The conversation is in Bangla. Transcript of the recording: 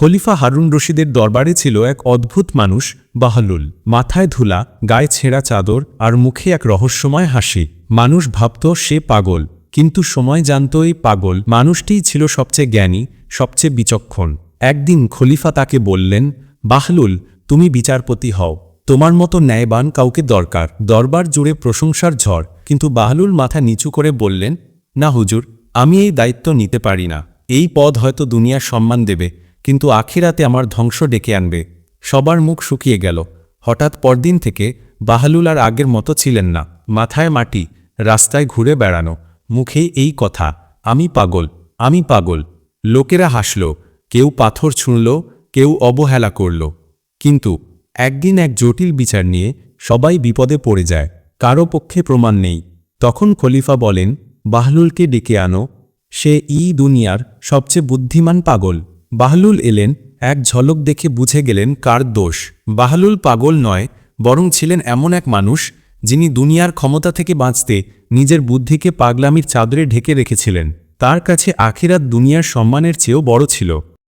খলিফা হারুন রশিদের দরবারে ছিল এক অদ্ভুত মানুষ, বাহলুল। মাথায় ধুলা, গায়ে ছেঁড়া চাদর আর মুখে এক রহস্যময় হাসি। মানুষ ভাবত সে পাগল, কিন্তু সময় জানত এই পাগল। মানুষটিই ছিল সবচেয়ে জ্ঞানী, সবচেয়ে বিচক্ষণ। একদিন খলিফা তাকে বললেন, বাহলুল, তুমি বিচারপতি হও। তোমার মতো ন্যায়বান কাউকে দরকার। দরবার জুড়ে প্রশংসার ঝড়। কিন্তু বাহলুল মাথা নিচু করে বললেন, না হুজুর, আমি এই দায়িত্ব নিতে পারি না। এই পদ হয়তো দুনিয়ার সম্মান দেবে। কিন্তু আখিরাতে আমার ধ্বংস ডেকে আনবে। সবার মুখ শুকিয়ে গেল। হঠাৎ পরদিন থেকে বাহালুল আর আগের মতো ছিলেন না। মাথায় মাটি, রাস্তায় ঘুরে বেড়ানো। মুখে এই কথা, আমি পাগল আমি পাগল। লোকেরা হাসল, কেউ পাথর ছুঁড়ল, কেউ অবহেলা করল। কিন্তু একদিন এক জটিল বিচার নিয়ে সবাই বিপদে পড়ে যায়। কারও পক্ষে প্রমাণ নেই। তখন খলিফা বলেন, বাহলুলকে ডেকে আনো। সে ই দুনিয়ার সবচেয়ে বুদ্ধিমান পাগল। বাহলুল এলেন এক ঝলক দেখে বুঝে গেলেন কার দোষ। বাহলুল পাগল নয়, বরং ছিলেন এমন এক মানুষ যিনি দুনিয়ার ক্ষমতা থেকে বাঁচতে নিজের বুদ্ধিকে পাগলামির চাদরে ঢেকে রেখেছিলেন। তার কাছে আখিরাত দুনিয়ার সম্মানের চেয়েও বড় ছিল।